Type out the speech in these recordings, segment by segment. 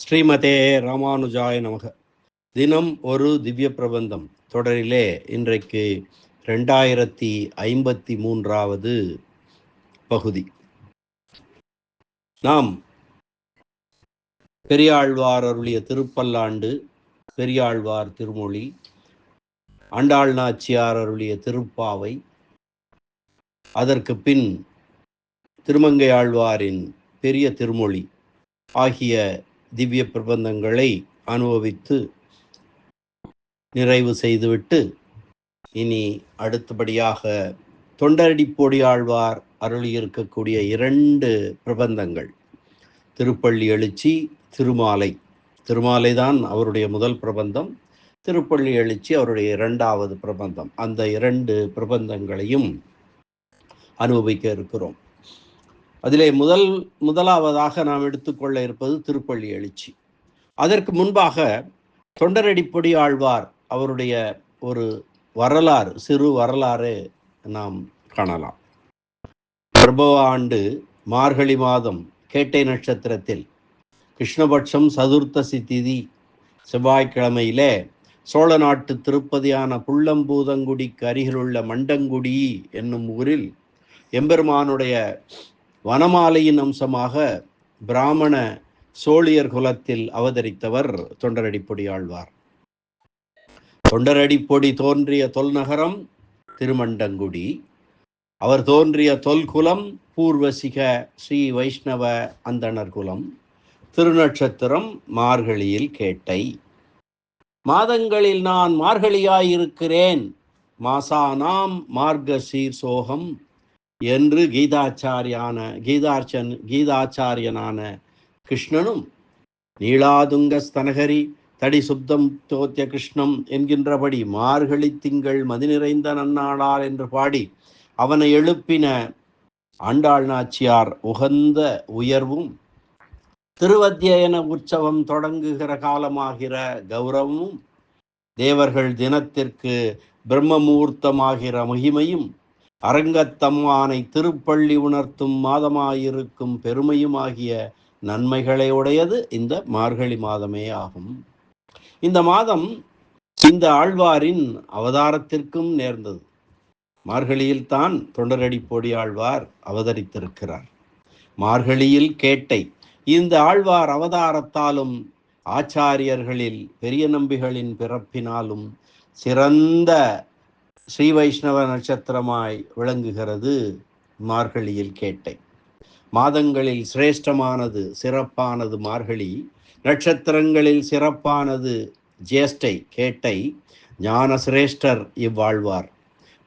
ஸ்ரீமதே ராமானுஜாய நமக. தினம் ஒரு திவ்ய பிரபந்தம். தொடரிலே இன்றைக்கு ரெண்டாயிரத்தி ஐம்பத்தி மூன்றாவது பகுதி. நாம் பெரியாழ்வார் அருளிய திருப்பல்லாண்டு பெரியாழ்வார் திருமொழி ஆண்டாள் நாச்சியார் அருளிய திருப்பாவை அதற்கு பின் திருமங்கையாழ்வாரின் பெரிய திருமொழி ஆகிய திவ்ய பிரபந்தங்களை அனுபவித்து நிறைவு செய்துவிட்டு இனி அடுத்தபடியாக தொண்டரடிப்பொடி ஆழ்வார் அருளியிருக்கக்கூடிய இரண்டு பிரபந்தங்கள். திருப்பள்ளி எழுச்சி திருமாலை. திருமாலை தான் அவருடைய முதல் பிரபந்தம். திருப்பள்ளி எழுச்சி அவருடைய இரண்டாவது பிரபந்தம். அந்த இரண்டு பிரபந்தங்களையும் அனுபவிக்க இருக்கிறோம். அதிலே முதல் முதலாவதாக நாம் எடுத்துக்கொள்ள இருப்பது திருப்பள்ளி எழுச்சி. அதற்கு முன்பாக தொண்டரடிப்பொடி ஆழ்வார் அவருடைய ஒரு வரலாறு சிறு வரலாறு நாம் காணலாம். பிரபவ ஆண்டு மார்கழி மாதம் கேட்டை நட்சத்திரத்தில் கிருஷ்ணபட்சம் சதுர்த்தசி திதி செவ்வாய்க்கிழமையிலே சோழ நாட்டு திருப்பதியான புள்ளம்பூதங்குடிக்கு அருகிலுள்ள மண்டங்குடி என்னும் ஊரில் எம்பெருமானுடைய வனமாலையின் அம்சமாக பிராமண சோழியர் குலத்தில் அவதரித்தவர் தொண்டரடிப்பொடி ஆழ்வார் தொண்டரடிப்பொடி தோன்றிய தொல்நகரம் திருமண்டங்குடி. அவர் தோன்றிய தொல்குலம் பூர்வசிக ஸ்ரீ வைஷ்ணவ அந்தணர் குலம். திருநட்சத்திரம் மார்கழியில் கேட்டை. மாதங்களில் நான் மார்கழியாயிருக்கிறேன். மாசானாம் மார்க்க சீர் சோகம் என்று கீதாச்சாரியான கீதார்ச்சன் கீதாச்சாரியனான கிருஷ்ணனும் நீளாதுங்க ஸ்தனகரி தடி சுப்தம் தோத்திய கிருஷ்ணம் என்கின்றபடி மார்கழி திங்கள் மதி நிறைந்த நன்னாளார் என்று பாடி அவனை எழுப்பின ஆண்டாள் நாச்சியார் உகந்த உயர்வும் திருவத்தியன உற்சவம் தொடங்குகிற காலமாகிற கௌரவமும் தேவர்கள் தினத்திற்கு பிரம்மமூர்த்தமாகிற மகிமையும் அரங்கத்தம்மானை திருப்பள்ளி உணர்த்தும் மாதமாயிருக்கும் பெருமையுமாகிய நன்மைகளை உடையது இந்த மார்கழி மாதமே ஆகும். இந்த மாதம் இந்த ஆழ்வாரின் அவதாரத்திற்கும் நேர்ந்தது. மார்கழியில் தான் தொண்டரடி பொடி ஆழ்வார் அவதரித்திருக்கிறார். மார்கழியில் கேட்டை இந்த ஆழ்வார் அவதாரத்தாலும் ஆச்சாரியர்களில் பெரிய நம்பிகளின் பிறப்பினாலும் சிறந்த ஸ்ரீ வைஷ்ணவ நட்சத்திரமாய் விளங்குகிறது மார்கழியில் கேட்டை. மாதங்களில் சிரேஷ்டமானது சிறப்பானது மார்கழி நட்சத்திரங்களில் சிறப்பானது ஜேஷ்டை கேட்டை ஞான சிரேஷ்டர் இவ்வாழ்வார்.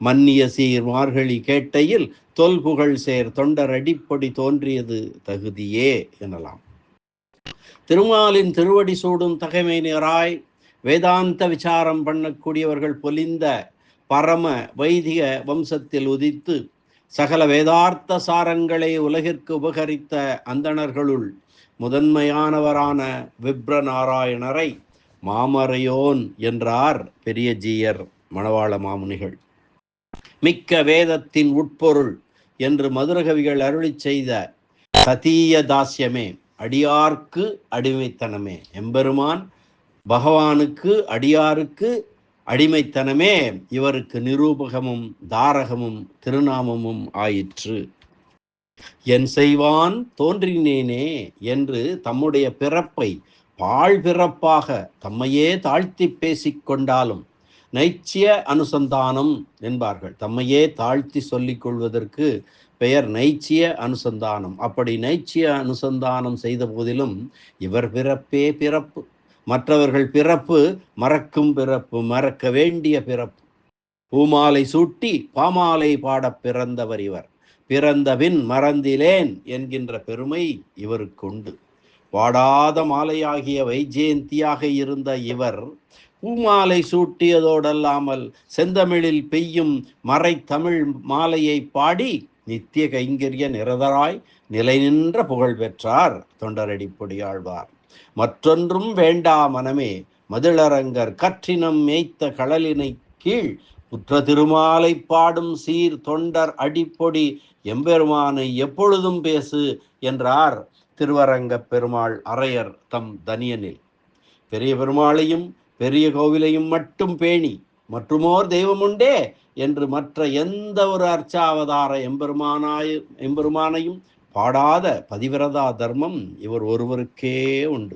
மன்னிய சீர் மார்கழி கேட்டையில் தொல்புகழ் சேர் தொண்டர் அடிப்படி தோன்றியது தகுதியே எனலாம். திருமாலின் திருவடி சூடும் தகைமை நேராய் வேதாந்த விசாரம் பண்ணக்கூடியவர்கள் பொலிந்த பரம வைதிக வம்சத்தில் உதித்து சகல வேதார்த்த சாரங்களை உலகிற்கு உபகரித்த அந்தணர்களுள் முதன்மையானவரான விப்ர நாராயணரை மாமரையோன் என்றார் பெரிய ஜீயர் மணவாள மாமுனிகள். மிக்க வேதத்தின் உட்பொருள் என்று மதுரகவிகள் அருளி செய்த சதீய தாசியமே அடியார்க்கு அடிமைத்தனமே. எம்பெருமான் பகவானுக்கு அடியாருக்கு அடிமைத்தனமே இவருக்கு நிரூபகமும் தாரகமும் திருநாமமும் ஆயிற்று. என் செய்வான் தோன்றினேனே என்று தம்முடைய பிறப்பை பாழ் பிறப்பாக தம்மையே தாழ்த்தி பேசிக்கொண்டாலும் நைச்சிய அனுசந்தானம் என்பார்கள். தம்மையே தாழ்த்தி சொல்லிக் கொள்வதற்கு பெயர் நைச்சிய அனுசந்தானம். அப்படி நைச்சிய அனுசந்தானம் செய்த போதிலும் இவர் பிறப்பே பிறப்பு. மற்றவர்கள் பிறப்பு மறக்கும் பிறப்பு மறக்க வேண்டிய பிறப்பு. பூமாலை சூட்டி பாமாலை பாடப் பிறந்தவர் இவர். பிறந்தபின் மறந்திலேன் என்கின்ற பெருமை இவருக்கு உண்டு. வாடாத மாலையாகிய வைஜெயந்தியாக இருந்த இவர் பூமாலை சூட்டியதோடல்லாமல் செந்தமிழில் பெய்யும் மறை தமிழ் மாலையை பாடி நித்திய கைங்கரிய நிரதராய் நிலை நின்ற புகழ் பெற்றார் தொண்டரடிப்பொடியாழ்வார் மற்றொன்றும் வேண்டா மனமே மதிளரங்கர் கற்றினம் மேய்த்த கடலினை கீழ் உற்ற திருமாலை பாடும் சீர் தொண்டர் அடிப்பொடி எம்பெருமானை எப்பொழுதும் பேசு என்றார் திருவரங்க பெருமாள் அரையர் தம் தனியனில். பெரிய பெருமாளையும் பெரிய கோவிலையும் மட்டும் பேணி மற்றுமோர் தெய்வமுண்டே என்று மற்ற எந்த ஒரு அர்ச்சாவதார எம்பெருமானாய எம்பெருமானையும் பாடாத பதிவிரதா தர்மம் இவர் ஒருவருக்கே உண்டு.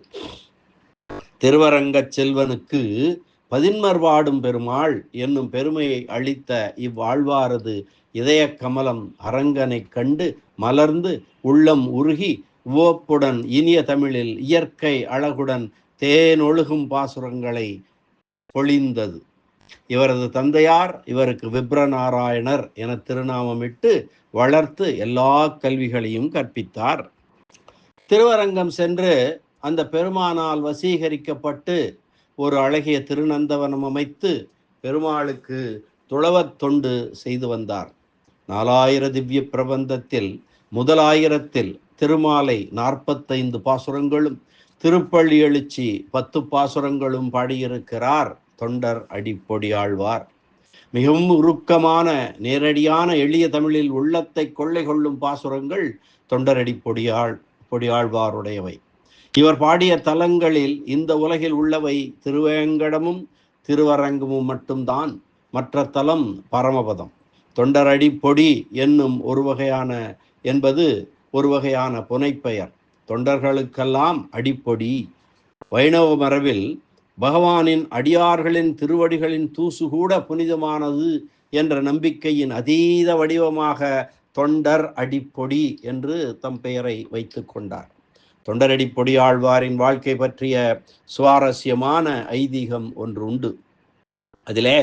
திருவரங்கச் செல்வனுக்கு பதின்மர் வாடும் பெருமாள் என்னும் பெருமையை அளித்த இவ்வாழ்வாரது இதய கமலம் அரங்கனைக் கண்டு மலர்ந்து உள்ளம் உருகி உவப்புடன் இனிய தமிழில் இயற்கை அழகுடன் தேனொழுகும் பாசுரங்களை பொழிந்தது. இவரது தந்தையார் இவருக்கு விப்ரநாராயணர் என திருநாமமிட்டு வளர்த்து எல்லா கல்விகளையும் கற்பித்தார். திருவரங்கம் சென்று அந்த பெருமானால் வசீகரிக்கப்பட்டு ஒரு அழகிய திருநந்தவனம் அமைத்து பெருமாளுக்கு துளவத் தொண்டு செய்து வந்தார். நாலாயிர திவ்ய பிரபந்தத்தில் முதலாயிரத்தில் திருமாலை நாற்பத்தைந்து பாசுரங்களும் திருப்பள்ளி எழுச்சி பத்து பாசுரங்களும் பாடியிருக்கிறார். தொண்டர் அடிப்பொடியாழ்வார். மிகவும் உருக்கமான நேரடியான எளிய தமிழில் உள்ளத்தை கொள்ளை கொள்ளும் பாசுரங்கள் தொண்டரடி பொடியாள் பொடியாழ்வாருடையவை. இவர் பாடிய தலங்களில் இந்த உலகில் உள்ளவை திருவேங்கடமும் திருவரங்கமும் மட்டும்தான். மற்ற தலம் பரமபதம். தொண்டரடி பொடி என்னும் ஒரு வகையான என்பது ஒரு வகையான புனைப்பெயர். தொண்டர்களுக்கெல்லாம் அடிப்பொடி. வைணவ மரபில் பகவானின் அடியார்களின் திருவடிகளின் தூசு கூட புனிதமானது என்ற நம்பிக்கையின் அதீத வடிவமாக தொண்டர் அடிப்பொடி என்று தம் பெயரை வைத்து கொண்டார். தொண்டரடி பொடியாழ்வாரின் வாழ்க்கை பற்றிய சுவாரஸ்யமான ஐதீகம் ஒன்று உண்டு. அதிலே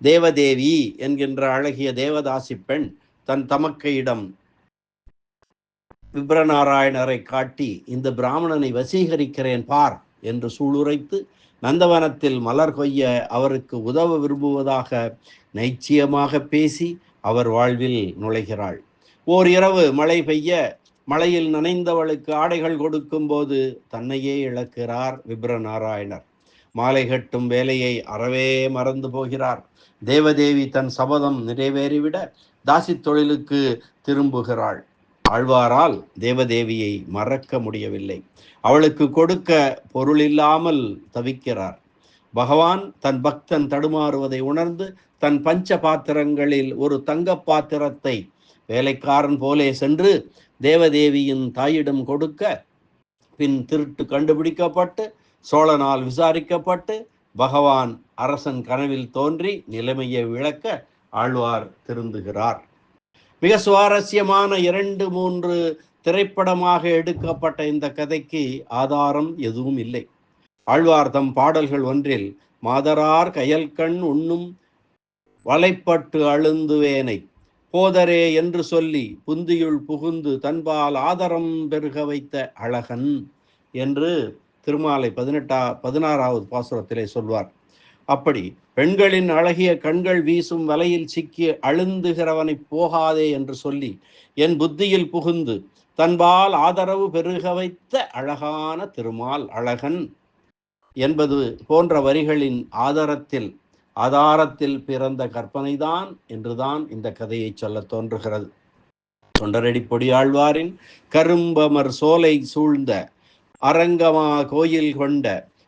தேவதேவி என்கின்ற அழகிய தேவதாசி பெண் தன் தமக்கையிடம் விப்ரநாராயணரை காட்டி இந்த பிராமணனை வசீகரிக்கிறேன் பார் என்று சூளுரைத்து நந்தவனத்தில் மலர் கொய்ய அவருக்கு உதவ விரும்புவதாக நைச்சியமாக பேசி அவர் வாழ்வில் நுழைகிறாள். ஓர் இரவு மழை பெய்ய மழையில் நனைந்தவளுக்கு ஆடைகள் கொடுக்கும்போது தன்னையே இழக்கிறார் விப்ரநாராயணர். மாலை கட்டும் வேலையை அறவே மறந்து போகிறார். தேவதேவி தன் சபதம் நிறைவேறிவிட தாசி தொழிலுக்கு திரும்புகிறாள். ஆழ்வாரால் தேவதேவியை மறக்க முடியவில்லை. அவளுக்கு கொடுக்க பொருள் இல்லாமல் தவிக்கிறார். பகவான் தன் பக்தன் தடுமாறுவதை உணர்ந்து தன் பஞ்ச பாத்திரங்களில் ஒரு தங்க பாத்திரத்தை வேலைக்காரன் போலே சென்று தேவதேவியின் தாயிடம் கொடுக்க பின் திருட்டு கண்டுபிடிக்கப்பட்டு சோழனால் விசாரிக்கப்பட்டு பகவான் அரசன் கனவில் தோன்றி நிலைமையை விளக்க ஆழ்வார் திருந்துகிறார். மிக சுவாரஸ்யமான இரண்டு மூன்று திரைப்படமாக எடுக்கப்பட்ட இந்த கதைக்கு ஆதாரம் எதுவும் இல்லை. ஆழ்வார் தம் பாடல்கள் ஒன்றில் மாதரார் கயல்கண் உண்ணும் வலைப்பட்டு அழுந்துவேனை போதரே என்று சொல்லி புந்தியுள் புகுந்து தன்பால் ஆதரம் பெருக வைத்த அழகன் என்று திருமாலை பதினெட்டா பதினாறாவது பாசுரத்திலே சொல்வார். அப்படி பெண்களின் அழகிய கண்கள் வீசும் வலையில் சிக்கி அழுந்துகிறவனை போகாதே என்று சொல்லி என் புத்தியில் புகுந்து தன்பால் ஆதரவு பெருக வைத்த அழகான திருமால் அழகன் என்பது போன்ற வரிகளின் ஆதாரத்தில் ஆதாரத்தில் பிறந்த கற்பனைதான் என்றுதான் இந்த கதையை சொல்ல தோன்றுகிறது. தொண்டரடி பொடியாழ்வாரின் கரும்பமர் சோலை சூழ்ந்த அரங்கமா கோயில் கொண்ட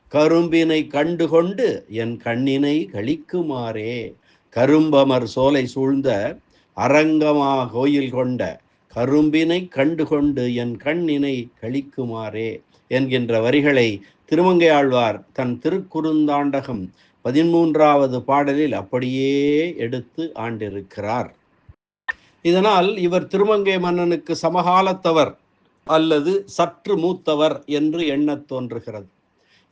கரும்பினை கண்டு கொண்டு என் கண்ணினை கழிக்குமாறே. கரும்பமர் சோலை சூழ்ந்த அரங்கமா கோயில் கொண்ட கரும்பினை கண்டு கொண்டு என் கண்ணினை கழிக்குமாறே என்கின்ற வரிகளை திருமங்கையாழ்வார் தன் திருக்குறுந்தாண்டகம் பதிமூன்றாவது பாடலில் அப்படியே எடுத்து ஆண்டிருக்கிறார். இதனால் இவர் திருமங்கை மன்னனுக்கு சமகாலத்தவர் அல்லது சற்று மூத்தவர் என்று எண்ணத் தோன்றுகிறது.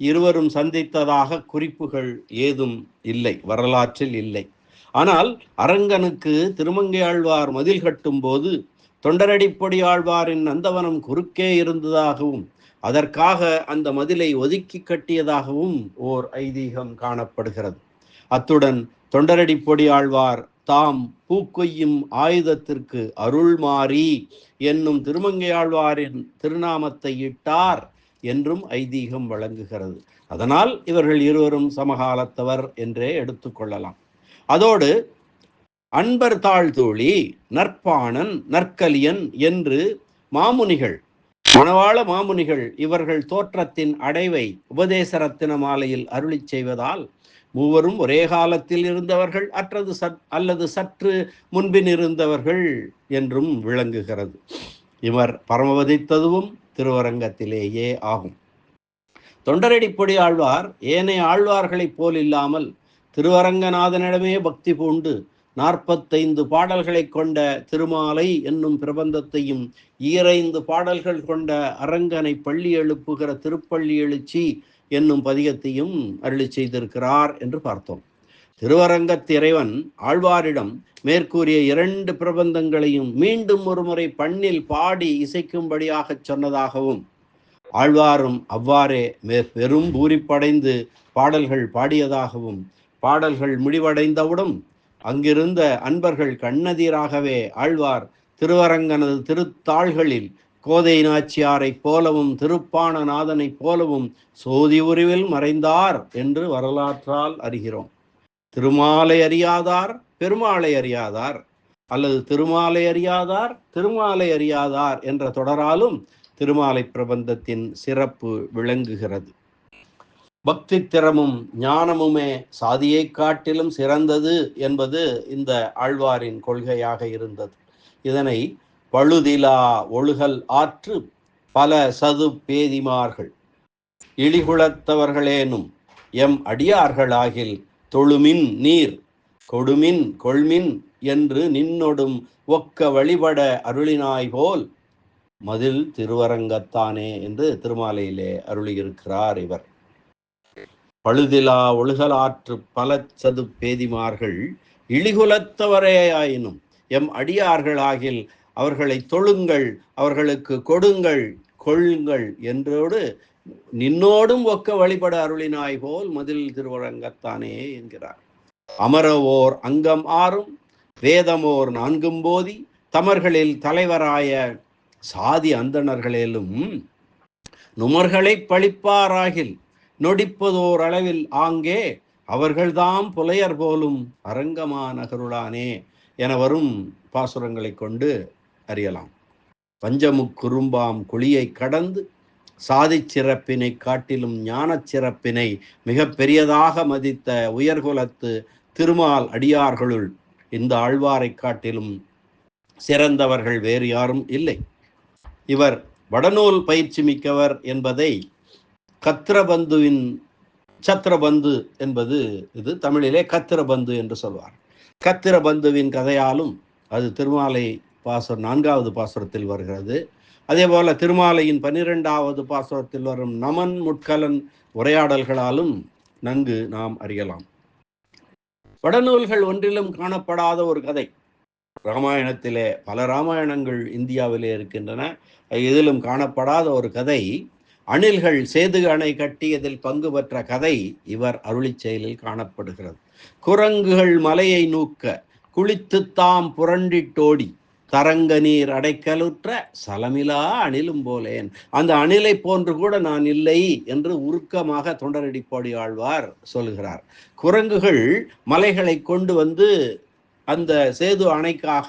இருவரும் சந்தித்ததாக குறிப்புகள் ஏதும் இல்லை வரலாற்றில் இல்லை. ஆனால் அரங்கனுக்கு திருமங்கையாழ்வார் மதில் கட்டும் போது தொண்டரடிப்பொடி ஆழ்வாரின் நந்தவனம் குறுக்கே இருந்ததாகவும் அதற்காக அந்த மதிலை ஒதுக்கி கட்டியதாகவும் ஓர் ஐதீகம் காணப்படுகிறது. அத்துடன் தொண்டரடிப்பொடி ஆழ்வார் தாம் பூக்கொய்யும் ஆயுதத்திற்கு அருள்மாறி என்னும் திருமங்கையாழ்வாரின் திருநாமத்தை இட்டார். என்றும் ஐதீகம் வழங்குகிறது. அதனால் இவர்கள் இருவரும் சமகாலத்தவர் என்றே எடுத்துக்கொள்ளலாம் அதோடு அன்பர் தாழ்தோழி நற்பாணன் நற்கலியன் என்று மாமுனிகள் மணவாள மாமுனிகள் இவர்கள் தோற்றத்தின் அடைவை உபதேச ரத்தின மாலையில் அருளி செய்வதால் மூவரும் ஒரே காலத்தில் இருந்தவர்கள் அற்றது சற் அல்லது சற்று முன்பின் இருந்தவர்கள் என்றும் விளங்குகிறது. இவர் பரமவதித்ததுவும் திருவரங்கத்திலேயே ஆகும். தொண்டரடிப்பொடி ஆழ்வார் ஏனைய ஆழ்வார்களைப் போல் இல்லாமல் திருவரங்கநாதனிடமே பக்தி பூண்டு நாற்பத்தைந்து பாடல்களை கொண்ட திருமாலை என்னும் பிரபந்தத்தையும் ஈரைந்து பாடல்கள் கொண்ட அரங்கனை பள்ளி எழுப்புகிற திருப்பள்ளி எழுச்சி என்னும் பதிகத்தையும் அருளி செய்திருக்கிறார் என்று பார்த்தோம். திருவரங்கத் இறைவன் ஆழ்வாரிடம் மேற்கூறிய இரண்டு பிரபந்தங்களையும் மீண்டும் ஒருமுறை பண்ணில் பாடி இசைக்கும்படியாகச் சொன்னதாகவும் ஆழ்வாரும் அவ்வாறே பெரும் பூரிப்படைந்து பாடல்கள் பாடியதாகவும் பாடல்கள் முடிவடைந்தவுடன் அங்கிருந்த அன்பர்கள் கண்ணதீராகவே ஆழ்வார் திருவரங்கனது திருத்தாள்களில் கோதை நாச்சியாரைப் போலவும் திருப்பாணநாதனைப் போலவும் சோதி உருவில் மறைந்தார் என்று வரலாற்றால் அறிகிறோம். திருமாலை அறியாதார் பெருமாளை அறியாதார். அல்லது திருமாலை அறியாதார் திருமாலை அறியாதார் என்ற தொடராலும் திருமாலை பிரபந்தத்தின் சிறப்பு விளங்குகிறது. பக்தி திறமும் ஞானமுமே சாதியை காட்டிலும் சிறந்தது என்பது இந்த ஆழ்வாரின் கொள்கையாக இருந்தது. இதனை பழுதிலா ஒழுகல் ஆற்று பல சது பேதிமார்கள் இழிகுலத்தவர்களேனும் எம் அடியார்களாகில் தொழுமின் நீர் கொடுமின் கொள்மின் என்று நின்னொடும் ஒக்க வழிபட அருளினாய் போல் மதில் திருவரங்கத்தானே என்று திருமாலையிலே அருளியிருக்கிறார் இவர். பழுதிலா ஒழுகலாற்று பல சது பேதிமார்கள் இழிகுலத்தவரேயாயினும் எம் அடியார்களாகில் அவர்களை தொழுங்கள் அவர்களுக்கு கொடுங்கள் கொள்ளுங்கள் என்றோடு நின்னோடும் ஒக்க வழிபட அருளினாய் போல் மதில் திருவரங்கத்தானே என்கிறார். அமரவோர் அங்கம் ஆறும் வேதமோர் நான்கும் போதி தமர்களில் தலைவராய சாதி அந்தணர்களிலும் நுமர்களை பழிப்பாராகில் நொடிப்பதோர் அளவில் ஆங்கே அவர்கள்தாம் புலையர் போலும் அரங்கமா நகருளானே என வரும் பாசுரங்களை கொண்டு அறியலாம். பஞ்சமுக்குறும்பாம் குழியை கடந்து சாதி சிறப்பினை காட்டிலும் ஞானச் சிறப்பினை மிக பெரியதாக மதித்த உயர்குலத்து திருமால் அடியார்களுள் இந்த ஆழ்வாரை காட்டிலும் சிறந்தவர்கள் வேறு யாரும் இல்லை. இவர் வடநூல் பயிற்சி மிக்கவர் என்பதை கத்திரபந்துவின் சத்திரபந்து என்பது இது தமிழிலே கத்திரபந்து என்று சொல்வார். கத்திரபந்துவின் கதையாலும் அது திருமாலை பாசுரம் நான்காவது பாசுரத்தில் வருகிறது. அதே போல திருமாலையின் பனிரெண்டாவது பாசுரத்தில் வரும் நமன் முட்கலன் உரையாடல்களாலும் நன்கு நாம் அறியலாம். வடநூல்கள் ஒன்றிலும் காணப்படாத ஒரு கதை. ராமாயணத்திலே பல ராமாயணங்கள் இந்தியாவிலே இருக்கின்றன. இதிலும் காணப்படாத ஒரு கதை அணில்கள் சேது அணை கட்டியதில் பங்கு பெற்ற கதை இவர் அருளி செயலில் காணப்படுகிறது. குரங்குகள் மலையை நூக்க குளித்து தாம் புரண்டிட்டோடி தரங்க நீர் அடைக்கலுற்ற சலமிலா அணிலும் போலேன். அந்த அணிலை போன்று கூட நான் இல்லை என்று உருக்கமாக தொண்டரடிப்பாடி ஆழ்வார் சொல்கிறார். குரங்குகள் மலைகளை கொண்டு வந்து அந்த சேது அணைக்காக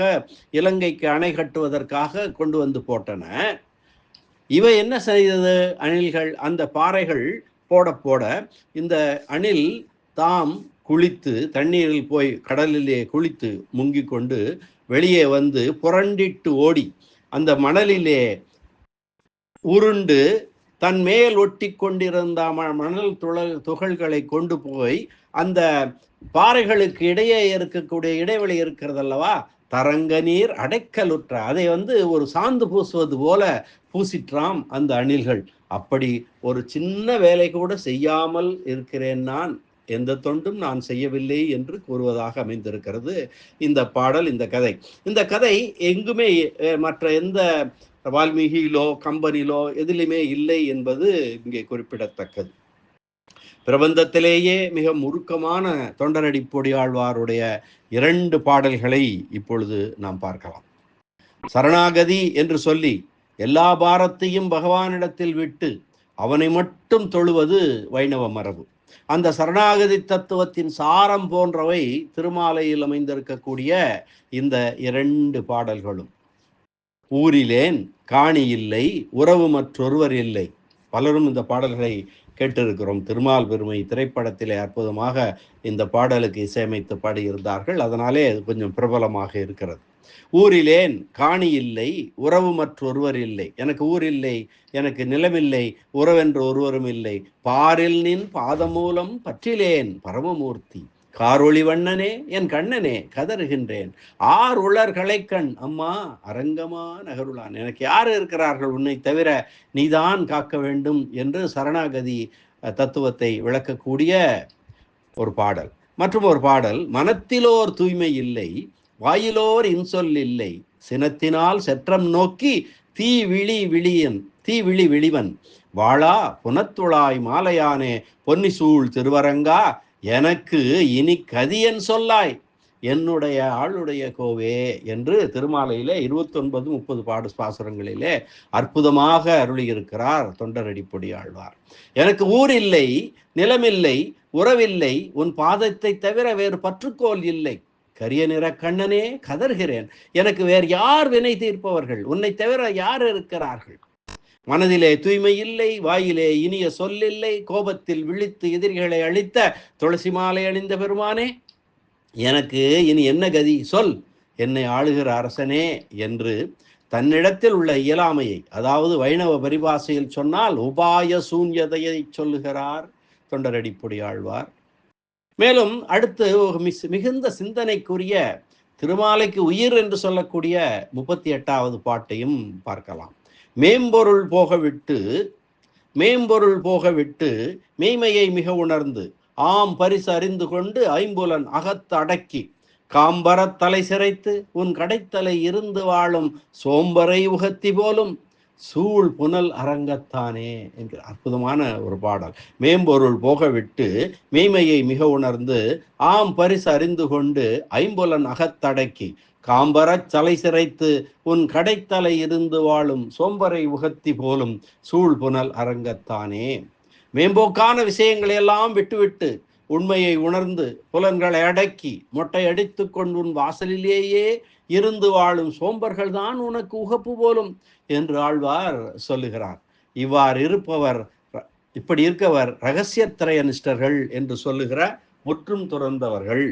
இலங்கைக்கு அணை கட்டுவதற்காக கொண்டு வந்து போட்டன. இவை என்ன செய்தது அணில்கள்? அந்த பாறைகள் போட போட இந்த அணில் தாம் குளித்து தண்ணீரில் போய் கடலிலே குளித்து முங்கி கொண்டு வெளியே வந்து புரண்டிட்டு ஓடி அந்த மணலிலே உருண்டு தன் மேல் ஒட்டி கொண்டிருந்த மணல் துள துகள்களை கொண்டு போய் அந்த பாறைகளுக்கு இடையே இருக்கக்கூடிய இடைவெளி இருக்கிறது அல்லவா தரங்க நீர் அடைக்கலுற்ற அதை வந்து ஒரு சாந்து பூசுவது போல பூசிற்றாம் அந்த அணில்கள். அப்படி ஒரு சின்ன வேலை கூட செய்யாமல் இருக்கிறேன் நான். எந்த தொண்டும் நான் செய்யவில்லை என்று கூறுவதாக அமைந்திருக்கிறது இந்த பாடல் இந்த கதை. இந்த கதை எங்குமே மற்ற எந்த வால்மீகியிலோ கம்பனிலோ எதிலுமே இல்லை என்பது இங்கே குறிப்பிடத்தக்கது. பிரபந்தத்திலேயே மிக முருக்கமான தொண்டரடி பொடியாழ்வாருடைய இரண்டு பாடல்களை இப்பொழுது நாம் பார்க்கலாம். சரணாகதி என்று சொல்லி எல்லா பாரத்தையும் பகவானிடத்தில் விட்டு அவனை மட்டும் தொழுவது வைணவ மரபு. அந்த சரணாகதி தத்துவத்தின் சாரம் போன்றவை திருமாலையில் அமைந்திருக்கக்கூடிய இந்த இரண்டு பாடல்களும். ஊரிலேன் காணி இல்லை உறவு மற்றொருவர் இல்லை. பலரும் இந்த பாடல்களை கேட்டிருக்கிறோம். திருமால் பெருமை திரைப்படத்திலே அற்புதமாக இந்த பாடலுக்கு இசையமைத்து பாடியிருந்தார்கள். அதனாலே அது கொஞ்சம் பிரபலமாக இருக்கிறது. ஊரிலேன் காணி இல்லை உறவு மற்றொருவர் இல்லை. எனக்கு ஊர் இல்லை எனக்கு நிலமில்லை உறவென்று ஒருவரும் இல்லை. பாரில் நின் பாதமூலம் பற்றிலேன் பரமமூர்த்தி. காரொளி வண்ணனே என் கண்ணனே கதறுகின்றேன். ஆர் உளர் களைக்கண் அம்மா அரங்கமா நகருளான். எனக்கு யார் இருக்கிறார்கள் உன்னை தவிர நீதான் காக்க வேண்டும் என்று சரணாகதி தத்துவத்தை விளக்கக்கூடிய ஒரு பாடல். மற்றும் ஒரு பாடல் மனத்திலோர் தூய்மை இல்லை வாயிலோர் இன்சொல் இல்லை. சினத்தினால் செற்றம் நோக்கி தீ விழி விழியன் தீ விழி விழிவன். வாழா புனத்துழாய் மாலையானே பொன்னிசூழ் திருவரங்கா எனக்கு இனி கதியன் சொல்லாய். என்னுடைய ஆளுடைய கோவே என்று திருமாலையிலே இருபத்தொன்பது முப்பது பாடு பாசுரங்களிலே அற்புதமாக அருளியிருக்கிறார் தொண்டரடிப்பொடி ஆழ்வார். எனக்கு ஊர் இல்லை நிலமில்லை உறவில்லை உன் பாதத்தை தவிர வேறு பற்றுக்கோள் இல்லை. கரிய நிற கண்ணனே கதறுகிறேன். எனக்கு வேறு யார் வினை தீர்ப்பவர்கள்? உன்னை தவிர யார் இருக்கிறார்கள்? மனதிலே தூய்மை இல்லை வாயிலே இனிய சொல்லில்லை கோபத்தில் விழித்து எதிரிகளை அழித்த துளசி மாலை அணிந்த பெருமானே எனக்கு இனி என்ன கதி? சொல். என்னை ஆளுகிற அரசனே என்று தன்னிடத்தில் உள்ள இயலாமையை அதாவது வைணவ பரிபாசையில் சொன்னால் உபாய சூன்யதையை சொல்லுகிறார். தொண்டரடிப்பொடி ஆழ்வார். மேலும் அடுத்து மிஸ் மிகுந்த சிந்தனைக்குரிய திருமாலைக்கு உயிர் என்று சொல்லக்கூடிய முப்பத்தி எட்டாவது பாட்டையும் பார்க்கலாம். மேம்பொருள் போக விட்டு மேம்பொருள் போக விட்டு மெய்மையை மிக உணர்ந்து ஆம் பரிசு அறிந்து கொண்டு ஐம்புலன் அகத்து அடக்கி காம்பரத் தலை சிரைத்து உன் கடைத்தலை இருந்து வாழும் சோம்பரை உகத்தி போலும் சூழ் புனல் அரங்கத்தானே என்கிற அற்புதமான ஒரு பாடல். மேம்பொருள் போக விட்டு மெய்மையை மிக உணர்ந்து ஆம் பரிசு அறிந்து கொண்டு ஐம்புலன் அகத்தடக்கி காம்பரச் சலை சிறைத்து உன் கடைத்தலை இருந்து வாழும் சோம்பரை உகத்தி போலும் சூழ் புனல் அரங்கத்தானே. மேம்போக்கான விஷயங்களை எல்லாம் விட்டுவிட்டு உண்மையை உணர்ந்து புலன்களை அடக்கி மொட்டை அடித்து கொண்டு உன் வாசலிலேயே இருந்து வாழும் சோம்பர்கள் தான் உனக்கு உகப்பு போலும் என்று ஆழ்வார் சொல்லுகிறார். இவ்வாறு இருப்பவர் இப்படி இருக்கவர் ரகசியத்திரைய திரையனிஷ்டர்கள் என்று சொல்லுகிற முற்றும் துறந்தவர்கள்.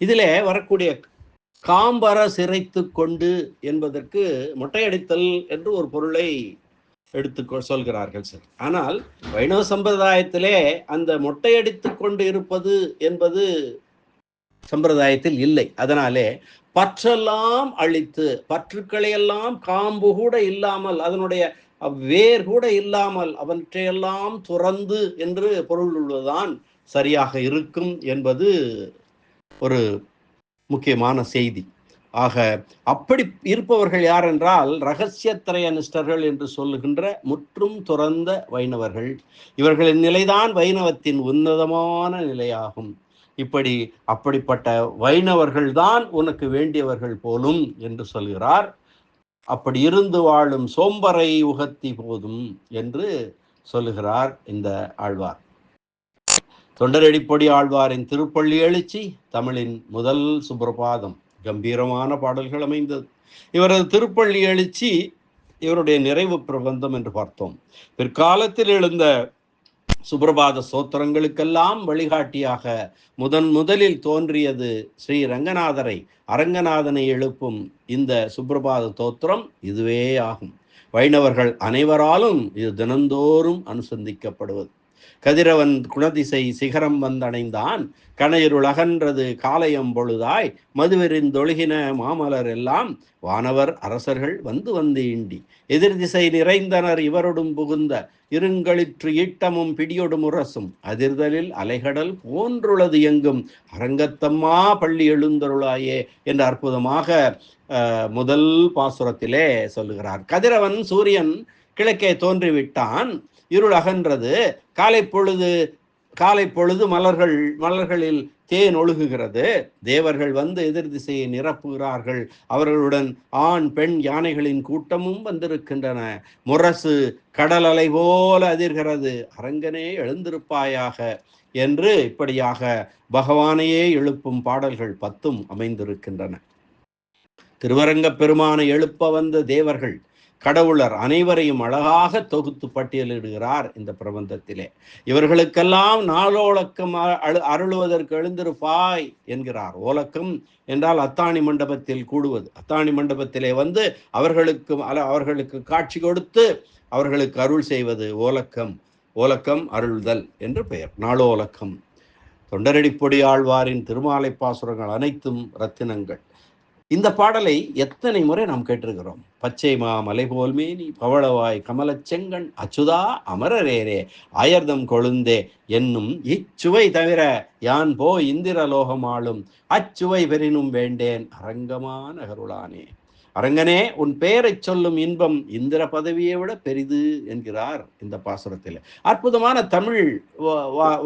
இதிலே வரக்கூடிய காம்பர சிரைத்து கொண்டு என்பதற்கு மொட்டையடித்தல் என்று ஒரு பொருளை எடுத்து சொல்கிறார்கள் சார். ஆனால் வைணவ சம்பிரதாயத்திலே அந்த மொட்டையடித்து கொண்டு இருப்பது என்பது சம்பிரதாயத்தில் இல்லை. அதனாலே பற்றெல்லாம் அழித்து பற்றுக்களையெல்லாம் காம்பு கூட இல்லாமல் அதனுடைய வேர் கூட இல்லாமல் அவற்றையெல்லாம் துறந்து என்று பொருள் உள்ளதுதான் சரியாக இருக்கும் என்பது ஒரு முக்கியமான செய்தி. ஆக அப்படி இருப்பவர்கள் யார் என்றால் ரகசியத்திரைய நிஷ்டர்கள் என்று சொல்லுகின்ற முற்றும் துறந்த வைணவர்கள். இவர்களின் நிலைதான் வைணவத்தின் உன்னதமான நிலையாகும். இப்படி அப்படிப்பட்ட வைணவர்கள் தான் உனக்கு வேண்டியவர்கள் போலும் என்று சொல்கிறார். அப்படி இருந்து வாழும் சோம்பரை உகத்தி போதும் என்று சொல்லுகிறார் இந்த ஆழ்வார். தொண்டரடிப்பொடி ஆழ்வாரின் திருப்பள்ளி எழுச்சி தமிழின் முதல் சுப்பிரபாதம் கம்பீரமான பாடல்கள் அமைந்தது. இவரது திருப்பள்ளி எழுச்சி இவருடைய நிறைவு பிரபந்தம் என்று பார்த்தோம். பிற்காலத்தில் எழுந்த சுப்பிரபாத சோத்திரங்களுக்கெல்லாம் வழிகாட்டியாக முதன் முதலில் தோன்றியது ஸ்ரீ ரங்கநாதரை அரங்கநாதனை எழுப்பும் இந்த சுப்பிரபாத தோத்திரம் இதுவே ஆகும். வைணவர்கள் அனைவராலும் இது தினந்தோறும் அனுசந்திக்கப்படுவது. கதிரவன் குணதிசை சிகரம் வந்தடைந்தான். கணையிருள் அகன்றது காலையம் பொழுதாய். மதுவெறிந்தொழுகின மாமலர் எல்லாம் வானவர் அரசர்கள் வந்து வந்து இண்டி எதிர் திசை நிறைந்தனர் இவரொடும் புகுந்த. இருங்களிற்று ஈட்டமும் பிடியொடும் உரசும். அதிர்தலில் அலைகடல் போன்றுள்ளது எங்கும். அரங்கத்தம்மா பள்ளி எழுந்தருளாயே என்று அற்புதமாக முதல் பாசுரத்திலே சொல்லுகிறார். கதிரவன் சூரியன் கிழக்கே தோன்றிவிட்டான். இருள் அகன்றது காலை பொழுது காலை பொழுது மலர்கள் மலர்களில் தேன் ஒழுகுகிறது. தேவர்கள் வந்து எதிர் திசையை நிரப்புகிறார்கள். அவர்களுடன் ஆண் பெண் யானைகளின் கூட்டமும் வந்திருக்கின்றன. முரசு கடல் அலை போல அதிர்கிறது. அரங்கனே எழுந்திருப்பாயாக என்று இப்படியாக பகவானையே எழுப்பும் பாடல்கள் பத்தும் அமைந்திருக்கின்றன. திருவரங்க பெருமானை எழுப்ப வந்த தேவர்கள் கடவுளர் அனைவரையும் அழகாக தொகுத்து பட்டியலிடுகிறார் இந்த பிரபந்தத்திலே. இவர்களுக்கெல்லாம் நாளோலக்கம் அருளுவதற்கு எழுந்திருப்பாய் என்கிறார். ஓலக்கம் என்றால் அத்தாணி மண்டபத்தில் கூடுவது. அத்தாணி மண்டபத்திலே வந்து அவர்களுக்கு அவர்களுக்கு காட்சி கொடுத்து அவர்களுக்கு அருள் செய்வது ஓலக்கம். ஓலக்கம் அருள்தல் என்று பெயர். நாளோலக்கம். தொண்டரடிப்பொடி ஆழ்வாரின் திருமாலை பாசுரங்கள் அனைத்தும் ரத்தினங்கள். இந்த பாடலை எத்தனை முறை நாம் கேட்டிருக்கிறோம்? பச்சை மா மலை போல்மேனி பவளவாய் கமலச்செங்கண் அச்சுதா அமரரேரே ஆயர்தம் கொழுந்தே என்னும் இச்சுவை தவிர யான் போ இந்திரலோகம் ஆளும் அச்சுவை பெறினும் வேண்டேன் அரங்கமா நகருளானே அரங்கனே உன் பெயரைச் சொல்லும் இன்பம் இந்திர பதவியை விட பெரிது என்கிறார் இந்த பாசுரத்தில். அற்புதமான தமிழ்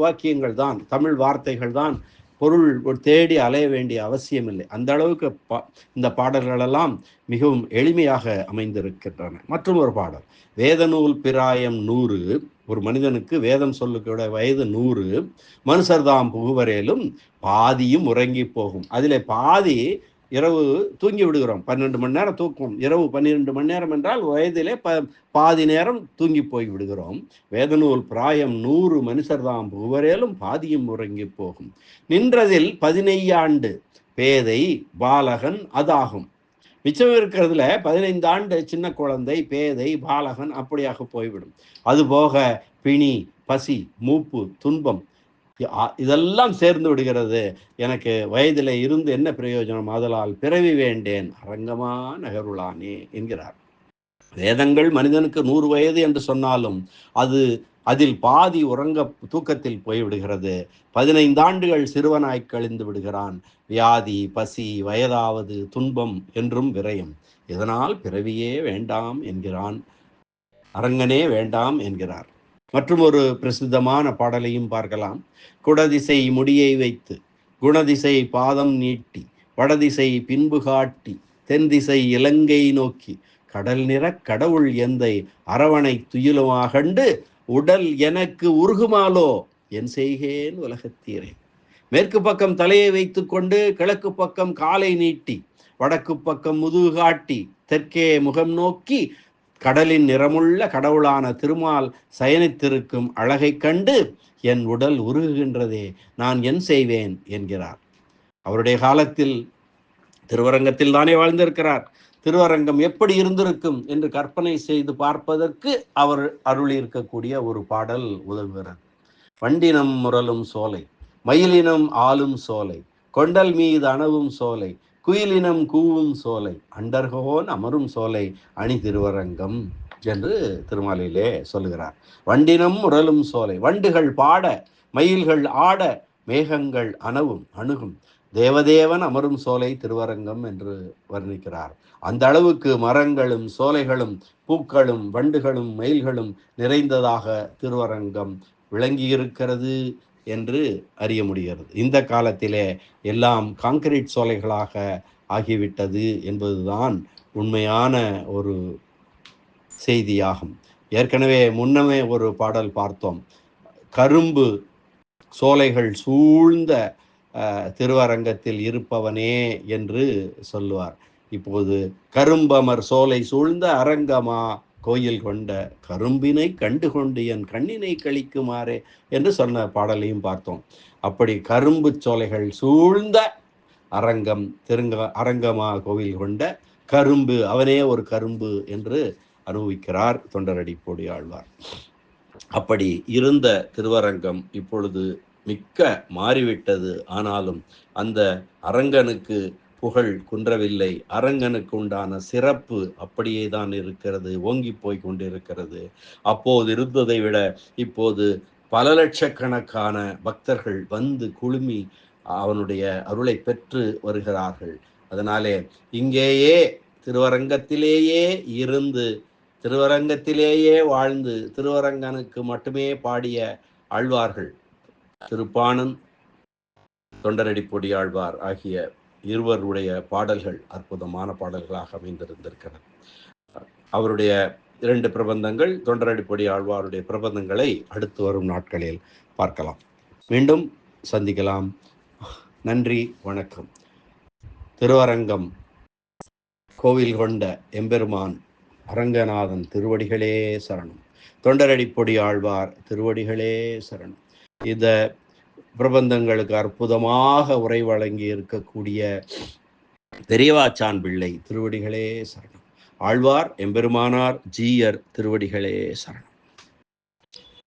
வாக்கியங்கள் தான் தமிழ் வார்த்தைகள் தான் பொருள் தேடி அலைய வேண்டிய அவசியம் இல்லை அந்த அளவுக்கு பா இந்த பாடல்களெல்லாம் மிகவும் எளிமையாக அமைந்திருக்கின்றன. மற்றும் ஒரு பாடல். வேத நூல் பிராயம் நூறு. ஒரு மனிதனுக்கு வேதம் சொல்லுக்கூட வயது நூறு. மனுஷர்தாம் புகுவரேலும் பாதியும் உறங்கி போகும். அதில் பாதி இரவு தூங்கி விடுகிறோம். பன்னெண்டு மணி நேரம் தூக்கம். இரவு பன்னிரெண்டு மணி நேரம் என்றால் வயதிலே ப பாதி நேரம் தூங்கி போய் விடுகிறோம். வேதநூல் பிராயம் நூறு மனுஷர் தான் புவரேலும் பாதியும் உறங்கி போகும். நின்றதில் பதினையாண்டு பேதை பாலகன் அதாகும். மிச்சம் இருக்கிறதுல பதினைந்து ஆண்டு சின்ன குழந்தை பேதை பாலகன் அப்படியாக போய்விடும். அதுபோக பிணி பசி மூப்பு துன்பம் இதெல்லாம் சேர்ந்து விடுகிறது. எனக்கு வயதில் இருந்து என்ன பிரயோஜனம்? ஆதலால் பிறவி வேண்டேன். அரங்கமா நகருளானே என்கிறார். வேதங்கள் மனிதனுக்கு நூறு வயது என்று சொன்னாலும் அது அதில் பாதி உறங்க தூக்கத்தில் போய்விடுகிறது. பதினைந்து ஆண்டுகள் சிறுவனாய் கழிந்து விடுகிறான். வியாதி பசி வயதாவது துன்பம் என்றும் விரயம். இதனால் பிறவியே வேண்டாம் என்கிறான். அரங்கனே வேண்டாம் என்கிறார். மற்றும் ஒரு பிரசித்தமான பாடலையும் பார்க்கலாம். குடதிசை முடியை வைத்து குணதிசை பாதம் நீட்டி வடதிசை பின்பு காட்டி தென் திசை இலங்கை நோக்கி கடல் நிற கடவுள் எந்தை அரவணை துயிலுமாகண்டு உடல் எனக்கு உருகுமாலோ என் செய்கேன் உலகத்தீரே. மேற்கு பக்கம் தலையை வைத்துக்கொண்டு கிழக்கு பக்கம் காலை நீட்டி வடக்கு பக்கம் முதுகு காட்டி தெற்கே முகம் நோக்கி கடலின் நிறமுள்ள கடவுளான திருமால் சயனித்திருக்கும் அழகை கண்டு என் உடல் உருகுகின்றதே நான் என் செய்வேன் என்கிறார். அவருடைய காலத்தில் திருவரங்கத்தில் தானே வாழ்ந்திருக்கிறார். திருவரங்கம் எப்படி இருந்திருக்கும் என்று கற்பனை செய்து பார்ப்பதற்கு அவர் அருள் இருக்கக்கூடிய ஒரு பாடல் உதவுகிறது. வண்டினம் முரலும் சோலை மயிலினம் ஆளும் சோலை கொண்டல் மீது அணவும் சோலை குயிலினம் கூவும் சோலை அண்டர்கோன் அமரும் சோலை அணி திருவரங்கம் என்று திருமாலிலே சொல்லுகிறார். வண்டினம் உரலும் சோலை வண்டுகள் பாட மயில்கள் ஆட மேகங்கள் அணவும் அணுகும். தேவதேவன் அமரும் சோலை திருவரங்கம் என்று வர்ணிக்கிறார். அந்த அளவுக்கு மரங்களும் சோலைகளும் பூக்களும் வண்டுகளும் மயில்களும் நிறைந்ததாக திருவரங்கம் விளங்கியிருக்கிறது. என்று அறிய முடிகிறது. இந்த காலத்திலே எல்லாம் காங்கிரீட் சோலைகளாக ஆகிவிட்டது என்பதுதான் உண்மையான ஒரு செய்தியாகும். ஏற்கனவே முன்னமே ஒரு பாடல் பார்த்தோம். கரும்பு சோலைகள் சூழ்ந்த திருவரங்கத்தில் இருப்பவனே என்று சொல்லுவார். இப்போது கரும்பமர் சோலை சூழ்ந்த அரங்கமா கோயில் கொண்ட கரும்பினை கண்டு கொண்டு என் கண்ணினை கழிக்குமாறே என்று சொன்ன பாடலையும் பார்த்தோம். அப்படி கரும்பு சோலைகள் சூழ்ந்த அரங்கம் திருங்க அரங்கமா கோவில் கொண்ட கரும்பு அவனே ஒரு கரும்பு என்று அனுபவிக்கிறார் தொண்டரடி போடி ஆழ்வார் அப்படி இருந்த திருவரங்கம் இப்பொழுது மிக்க மாறிவிட்டது. ஆனாலும் அந்த அரங்கனுக்கு புகழ் குன்றவில்லை. அரங்கனுக்கு உண்டான சிறப்பு அப்படியே தான் இருக்கிறது. ஓங்கி போய் கொண்டிருக்கிறது. அப்போது இருந்ததை விட இப்போது பல லட்சக்கணக்கான பக்தர்கள் வந்து குழுமி அவனுடைய அருளை பெற்று வருகிறார்கள். அதனாலே இங்கேயே திருவரங்கத்திலேயே இருந்து திருவரங்கத்திலேயே வாழ்ந்து திருவரங்கனுக்கு மட்டுமே பாடிய ஆழ்வார்கள். திருப்பாணன் தொண்டரடிப்பொடி ஆழ்வார் ஆகிய இருவருடைய பாடல்கள் அற்புதமான பாடல்களாக அமைந்திருந்திருக்கிறது அவருடைய இரண்டு பிரபந்தங்கள் தொண்டரடிப்பொடி ஆழ்வாருடைய பிரபந்தங்களை அடுத்து வரும் நாட்களில் பார்க்கலாம். மீண்டும் சந்திக்கலாம். நன்றி வணக்கம். திருவரங்கம் கோவில் கொண்ட எம்பெருமான் அரங்கநாதன் திருவடிகளே சரணம். தொண்டரடிப்பொடி ஆழ்வார் திருவடிகளே சரணம். இதை பிரபந்தங்களுக்கு அற்புதமாக உரை வழங்கி இருக்கக்கூடிய பெரியவாச்சான் பிள்ளை திருவடிகளே சரணம். ஆழ்வார் எம்பெருமானார் ஜீயர் திருவடிகளே சரணம்.